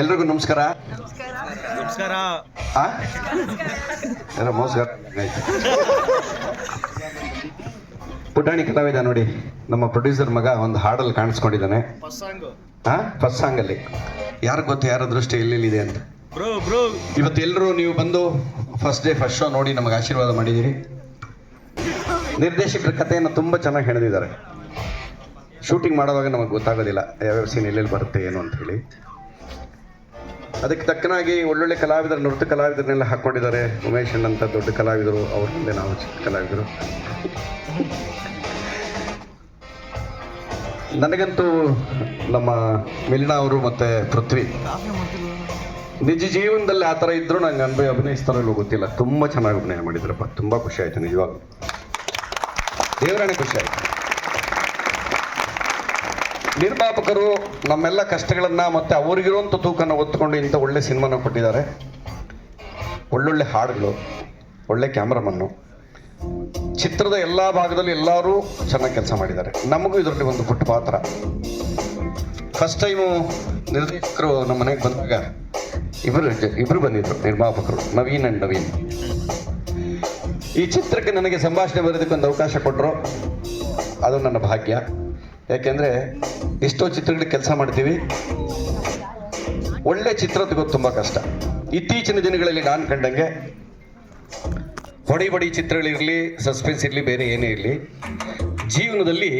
ಎಲ್ರಿಗೂ ನಮಸ್ಕಾರ. ನಮಸ್ಕಾರ. ನಮಸ್ಕಾರ ಪುಟಾಣಿ ಕಲಾವಿದ ನೋಡಿ. ನಮ್ಮ ಪ್ರೊಡ್ಯೂಸರ್ ಮಗ ಒಂದು ಹಾಡಲ್ಲಿ ಕಾಣಿಸ್ಕೊಂಡಿದ್ದಾನೆ. ಫಸ್ಟ್ ಸಾಂಗ್ ಅಲ್ಲಿ. ಯಾರು ಗೊತ್ತು ಯಾರ ದೃಷ್ಟಿ ಎಲ್ಲೆಲ್ಲಿದೆ ಅಂತ? Bro bro. ಇವತ್ತು ಎಲ್ಲರೂ ನೀವು ಬಂದು ಫಸ್ಟ್ ಡೇ ಫಸ್ಟ್ ಶೋ ನೋಡಿ ನಮಗೆ ಆಶೀರ್ವಾದ ಮಾಡಿದ್ದೀರಿ ನಿರ್ದೇಶಕರ ಕಥೆಯನ್ನು ತುಂಬ ಚೆನ್ನಾಗಿ ಹೇಳಿದ್ದಾರೆ ಶೂಟಿಂಗ್ ಮಾಡುವಾಗ ನಮಗೆ ಗೊತ್ತಾಗೋದಿಲ್ಲ ಯಾವ್ಯಾವ ಸೀನ್ ಎಲ್ಲೆಲ್ಲಿ ಬರುತ್ತೆ ಏನು ಅಂತ ಹೇಳಿ. ಅದಕ್ಕೆ ತಕ್ಕನಾಗಿ ಒಳ್ಳೊಳ್ಳೆ ಕಲಾವಿದರು, ನೃತ್ಯ ಕಲಾವಿದರನ್ನೆಲ್ಲ ಹಾಕ್ಕೊಂಡಿದ್ದಾರೆ. ಉಮೇಶ್ ಅಂತ ದೊಡ್ಡ ಕಲಾವಿದರು, ಅವ್ರ ಮುಂದೆ ನಾವು ಚಿಕ್ಕ ಕಲಾವಿದರು. ನನಗಂತೂ ನಮ್ಮ ಮಿಲಿನಾ ಅವರು ಮತ್ತೆ ಪೃಥ್ವಿ, ನಿಜ ಜೀವನದಲ್ಲಿ ಆ ಥರ ಇದ್ರು ನಂಗೆ ಅನ್ಭವ ಅಭಿನಯಿಸ್ತಾರೋ ಗೊತ್ತಿಲ್ಲ. ತುಂಬ ಚೆನ್ನಾಗಿ ಅಭಿನಯ ಮಾಡಿದ್ರಪ್ಪ. ತುಂಬ ಖುಷಿ ಆಯ್ತು, ನಿಜವಾಗ್ಲೂ. ದೇವರಾಣೆ ಖುಷಿ ಆಯ್ತು. ನಿರ್ಮಾಪಕರು ನಮ್ಮೆಲ್ಲ ಕಷ್ಟಗಳನ್ನ ಮತ್ತೆ ಅವ್ರಿಗಿರುವಂಥ ತೂಕನ ಒತ್ತುಕೊಂಡು ಇಂಥ ಒಳ್ಳೆ ಸಿನಿಮಾನ ಕೊಟ್ಟಿದ್ದಾರೆ. ಒಳ್ಳೊಳ್ಳೆ ಹಾಡುಗಳು, ಒಳ್ಳೆ ಕ್ಯಾಮ್ರಾಮನ್ನು. ಚಿತ್ರದ ಎಲ್ಲ ಭಾಗದಲ್ಲಿ ಎಲ್ಲರೂ ಚೆನ್ನಾಗಿ ಕೆಲಸ ಮಾಡಿದ್ದಾರೆ. ನಮಗೂ ಇದರಲ್ಲಿ ಒಂದು ಪುಟ್ಟ ಪಾತ್ರ. ಫಸ್ಟ್ ಟೈಮು ನಿರ್ದೇಶಕರು ನಮ್ಮ ಮನೆಗೆ ಬಂದಾಗ ಇಬ್ಬರು ಇಬ್ಬರು ಬಂದಿದ್ರು, ನಿರ್ಮಾಪಕರು, ನವೀನ್ ಅಂಡ್ ನವೀನ್. ಈ ಚಿತ್ರಕ್ಕೆ ನನಗೆ ಸಂಭಾಷಣೆ ಬರೋದಕ್ಕೆ ಒಂದು ಅವಕಾಶ ಕೊಟ್ಟರು ಅದು ನನ್ನ ಭಾಗ್ಯ. ಯಾಕೆಂದರೆ ಎಷ್ಟೋ ಚಿತ್ರಗಳಿಗೆ ಕೆಲಸ ಮಾಡ್ತೀವಿ. ಒಳ್ಳೆ ಚಿತ್ರ ತೆಗೋದು ತುಂಬ ಕಷ್ಟ. ಇತ್ತೀಚಿನ ದಿನಗಳಲ್ಲಿ ನಾನು ಕಂಡಂಗೆ ಹೊಡಿ ಬಡಿ ಚಿತ್ರಗಳಿರಲಿ ಸಸ್ಪೆನ್ಸ್ ಇರಲಿ, ಬೇರೆ ಏನೇ ಇರಲಿ, ಜೀವನದಲ್ಲಿ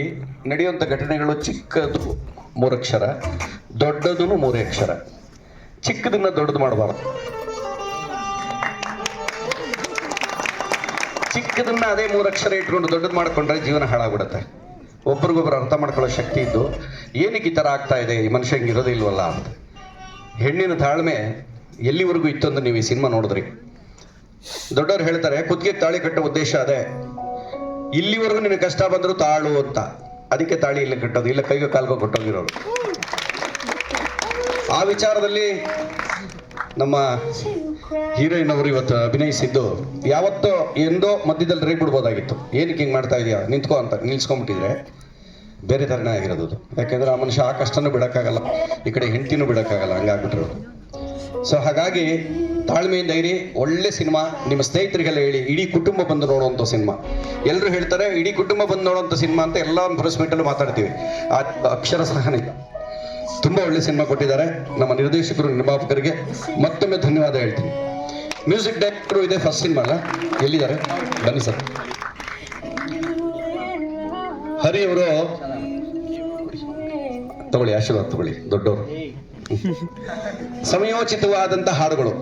ನಡೆಯುವಂಥ ಘಟನೆಗಳು ಚಿಕ್ಕದು ಮೂರಕ್ಷರ ದೊಡ್ಡದು ಮೂರೇ ಅಕ್ಷರ. ಚಿಕ್ಕದನ್ನ ದೊಡ್ಡದು ಮಾಡಬಾರ್ದು. ಚಿಕ್ಕದನ್ನ ಅದೇ ಮೂರಕ್ಷರ ಇಟ್ಕೊಂಡು ದೊಡ್ಡದು ಮಾಡ್ಕೊಂಡ್ರೆ ಜೀವನ ಹಾಳಾಗ್ಬಿಡುತ್ತೆ. ಒಬ್ರಿಗೊಬ್ರು ಅರ್ಥ ಮಾಡ್ಕೊಳ್ಳೋ ಶಕ್ತಿ ಇದ್ದು ಏನಕ್ಕೆ ಈ ಥರ ಆಗ್ತಾ ಇದೆ? ಈ ಮನುಷ್ಯ ಹಿಂಗೆ ಇರೋದಿಲ್ವಲ್ಲ ಅಂತ. ಹೆಣ್ಣಿನ ತಾಳ್ಮೆ ಎಲ್ಲಿವರೆಗೂ ಇತ್ತು ಅಂತ ನೀವು ಈ ಸಿನಿಮಾ ನೋಡಿದ್ರಿ? ದೊಡ್ಡವ್ರು ಹೇಳ್ತಾರೆ, ಕುತ್ತಿಗೆ ತಾಳಿ ಕಟ್ಟೋ ಉದ್ದೇಶ ಅದೇ. ಇಲ್ಲಿವರೆಗೂ ನಿನಗೆ ಕಷ್ಟ ಬಂದರೂ ತಾಳು ಅಂತ. ಅದಕ್ಕೆ ತಾಳಿ ಇಲ್ಲ ಕಟ್ಟೋದು, ಇಲ್ಲ ಕೈಗೋ ಕಾಲ್ಗೋ ಕೊಟ್ಟೋಗಿರೋರು. ಆ ವಿಚಾರದಲ್ಲಿ ನಮ್ಮ ಹೀರೋಯಿನ್ ಅವರು ಇವತ್ತು ಅಭಿನಯಿಸಿದ್ದು ಯಾವತ್ತೋ ಎಂದೋ ಮಧ್ಯದಲ್ಲಿ ರೇಗ್ ಬಿಡ್ಬೋದಾಗಿತ್ತು. ಏನಕ್ಕೆ ಹಿಂಗೆ ಮಾಡ್ತಾ ಇದೆಯಾ? ನಿಂತ್ಕೋ ಅಂತ ನಿಲ್ಸ್ಕೊಂಡ್ಬಿಟ್ಟಿದ್ರೆ ಬೇರೆ ಥರನೇ ಆಗಿರೋದು ಅದು. ಯಾಕೆಂದ್ರೆ ಆ ಮನುಷ್ಯ ಆ ಕಷ್ಟನೂ ಬಿಡೋಕ್ಕಾಗಲ್ಲ, ಈ ಕಡೆ ಹೆಂಡ್ತಿನೂ ಬಿಡೋಕ್ಕಾಗಲ್ಲ, ಹಂಗಾಗ್ಬಿಟ್ರು. ಸೊ ಹಾಗಾಗಿ ತಾಳ್ಮೆಯಿಂದ ಇರಿ, ಒಳ್ಳೆ ಸಿನಿಮಾ, ನಿಮ್ಮ ಸ್ನೇಹಿತರಿಗೆಲ್ಲ ಹೇಳಿ, ಇಡೀ ಕುಟುಂಬ ಬಂದು ನೋಡುವಂಥ ಸಿನಿಮಾ. ಎಲ್ಲರೂ ಹೇಳ್ತಾರೆ, ಇಡೀ ಕುಟುಂಬ ಬಂದು ನೋಡುವಂಥ ಸಿನಿಮಾ ಅಂತ ಎಲ್ಲ ಪ್ರೆಸ್ ಮೀಟಲ್ಲೂ ಮಾತಾಡ್ತೀವಿ. ಆ ಅಕ್ಷರ ಸಹನಿಲ್ಲ ತುಂಬ ಒಳ್ಳೆ ಸಿನಿಮಾ ಕೊಟ್ಟಿದ್ದಾರೆ. ನಮ್ಮ ನಿರ್ದೇಶಕರು, ನಿರ್ಮಾಪಕರಿಗೆ ಮತ್ತೊಮ್ಮೆ ಧನ್ಯವಾದ ಹೇಳ್ತೀನಿ. ಮ್ಯೂಸಿಕ್ ಡೈರೆಕ್ಟರ್ ಇದೆ ಫಸ್ಟ್ ಸಿನಿಮಾ ಅಲ್ಲ. ಎಲ್ಲಿದ್ದಾರೆ? ಬನ್ನಿ ಸರ್. ಹರಿ ಅವರು, ತಗೊಳ್ಳಿ, ಆಶೀರ್ವಾದ ತಗೊಳ್ಳಿ, ದೊಡ್ಡವರು. ಸಮಯೋಚಿತವಾದಂಥ ಹಾಡುಗಳು.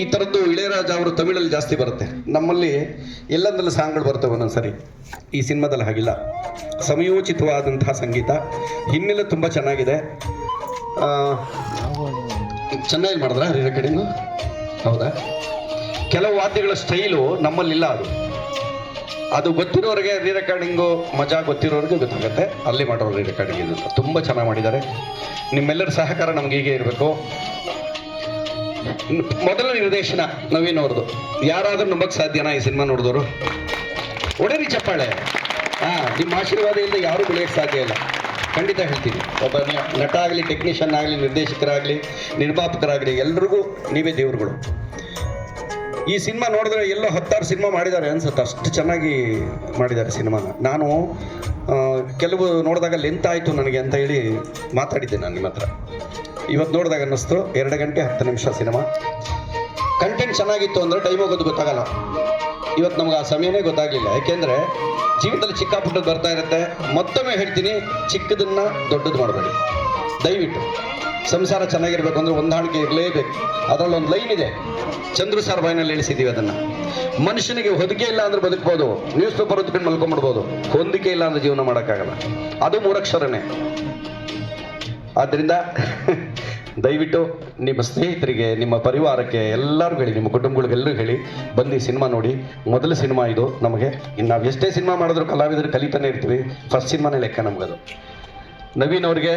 ಈ ಥರದ್ದು ಇಳೆಯರಾಜ ಅವರು ತಮಿಳಲ್ಲಿ ಜಾಸ್ತಿ ಬರುತ್ತೆ. ನಮ್ಮಲ್ಲಿ ಎಲ್ಲಂದಲ್ಲಿ ಸಾಂಗ್ಗಳು ಬರ್ತವೆ ಒಂದೊಂದ್ಸರಿ. ಈ ಸಿನಿಮಾದಲ್ಲಿ ಹಾಗಿಲ್ಲ. ಸಮಯೋಚಿತವಾದಂತಹ ಸಂಗೀತ. ಹಿನ್ನೆಲೆ ತುಂಬ ಚೆನ್ನಾಗಿದೆ. ಚೆನ್ನಾಗಿ ಮಾಡಿದ್ರ ರೀ ರೆಕಾರ್ಡಿಂಗು ಹೌದಾ? ಕೆಲವು ವಾದ್ಯಗಳ ಸ್ಟೈಲು ನಮ್ಮಲ್ಲಿಲ್ಲ ಅದು. ಅದು ಗೊತ್ತಿರೋರಿಗೆ ರೀ ರೆಕಾರ್ಡಿಂಗು ಮಜಾ ಗೊತ್ತಿರೋರಿಗೆ ಗೊತ್ತಾಗುತ್ತೆ. ಅಲ್ಲಿ ಮಾಡೋರು ರೀ ರೆಕಾರ್ಡಿಂಗ್ ಇದು. ತುಂಬ ಚೆನ್ನಾಗಿ ಮಾಡಿದ್ದಾರೆ. ನಿಮ್ಮೆಲ್ಲರ ಸಹಕಾರ ನಮ್ಗೆ ಹೀಗೆ ಇರಬೇಕು. ಮೊದಲ ನಿರ್ದೇಶನ ನವೀನ್ ಅವ್ರದ್ದು. ಯಾರಾದರೂ ನಂಬಕ್ಕೆ ಸಾಧ್ಯನಾ ಈ ಸಿನಿಮಾ ನೋಡಿದವರು ಒಡೇರಿ ಚಪ್ಪಾಳೆ. ಹಾಂ, ನಿಮ್ಮ ಆಶೀರ್ವಾದ ಇಲ್ಲದೆ ಯಾರೂ ಬೆಳೆಯಕ್ಕೆ ಸಾಧ್ಯ ಇಲ್ಲ. ಖಂಡಿತ ಹೇಳ್ತೀನಿ. ಒಬ್ಬ ನಟ ಆಗಲಿ ಟೆಕ್ನಿಷಿಯನ್ ಆಗಲಿ, ನಿರ್ದೇಶಕರಾಗಲಿ, ನಿರ್ಮಾಪಕರಾಗಲಿ, ಎಲ್ರಿಗೂ ನೀವೇ ದೇವ್ರುಗಳು. ಈ ಸಿನಿಮಾ ನೋಡಿದ್ರೆ ಎಲ್ಲೋ ಹತ್ತಾರು ಸಿನಿಮಾ ಮಾಡಿದ್ದಾರೆ ಅನ್ಸುತ್ತೆ. ಅಷ್ಟು ಚೆನ್ನಾಗಿ ಮಾಡಿದ್ದಾರೆ ಸಿನಿಮಾನ ನಾನು ಕೆಲವು ನೋಡಿದಾಗ ಲೆಂತ್ ಆಯಿತು ನನಗೆ ಅಂತ ಹೇಳಿ ಮಾತಾಡಿದ್ದೆ ನಾನು ನಿಮ್ಮ ಹತ್ರ. ಇವತ್ತು ನೋಡಿದಾಗ ಅನ್ನಿಸ್ತು, ಎರಡು ಗಂಟೆ ಹತ್ತು ನಿಮಿಷ ಸಿನಿಮಾ. ಕಂಟೆಂಟ್ ಚೆನ್ನಾಗಿತ್ತು ಅಂದರೆ ಟೈಮ್ ಹೋಗೋದು ಗೊತ್ತಾಗಲ್ಲ. ಇವತ್ತು ನಮ್ಗೆ ಆ ಸಮಯನೇ ಗೊತ್ತಾಗಲಿಲ್ಲ. ಯಾಕೆಂದರೆ ಜೀವಿತದಲ್ಲಿ ಚಿಕ್ಕ ಪುಟ್ಟದ್ದು ಬರ್ತಾ ಇರುತ್ತೆ. ಮತ್ತೊಮ್ಮೆ ಹೇಳ್ತೀನಿ, ಚಿಕ್ಕದನ್ನ ದೊಡ್ಡದು ಮಾಡಬೇಡಿ. ದಯವಿಟ್ಟು. ಸಂಸಾರ ಚೆನ್ನಾಗಿರ್ಬೇಕು ಅಂದ್ರೆ ಹೊಂದಾಣಿಕೆ ಇರಲೇಬೇಕು. ಅದರಲ್ಲಿ ಒಂದು ಲೈನ್ ಇದೆ. ಚಂದ್ರು ಸಾರ್ ಬಾಯಿನಲ್ಲಿ ಇಳಿಸಿದ್ದೀವಿ ಅದನ್ನು. ಮನುಷ್ಯನಿಗೆ ಹೊದಿಕೆ ಇಲ್ಲ ಅಂದ್ರೆ ಬದುಕ್ಬೋದು. ನ್ಯೂಸ್ ಪೇಪರ್ ಹೊದ್ಕೊಂಡು ಮಲ್ಕೊಂಡ್ಬಿಡ್ಬೋದು. ಹೊಂದಿಕೆ ಇಲ್ಲ ಅಂದ್ರೆ ಜೀವನ ಮಾಡೋಕ್ಕಾಗಲ್ಲ. ಅದು ಮೂರಕ್ಷರನೇ. ಆದ್ದರಿಂದ ದಯವಿಟ್ಟು ನಿಮ್ಮ ಸ್ನೇಹಿತರಿಗೆ, ನಿಮ್ಮ ಪರಿವಾರಕ್ಕೆ ಎಲ್ಲರಿಗೂ ಹೇಳಿ, ನಿಮ್ಮ ಕುಟುಂಬಗಳಿಗೆಲ್ಲರೂ ಹೇಳಿ, ಬಂದು ಸಿನಿಮಾ ನೋಡಿ. ಮೊದಲ ಸಿನಿಮಾ ಇದು ನಮಗೆ. ಇನ್ನು ನಾವು ಎಷ್ಟೇ ಸಿನಿಮಾ ಮಾಡಿದ್ರು ಕಲಾವಿದರು ಕಲಿತಾನೆ ಇರ್ತೀವಿ. ಫಸ್ಟ್ ಸಿನಿಮಾನೇ ಲೆಕ್ಕ ನಮಗದು ನವೀನ್ ಅವ್ರಿಗೆ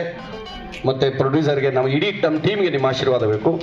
ಮತ್ತು ಪ್ರೊಡ್ಯೂಸರ್ಗೆ ನಾವು ಇಡೀ ನಮ್ಮ ಟೀಮ್ಗೆ ನಿಮ್ಮ ಆಶೀರ್ವಾದ ಬೇಕು.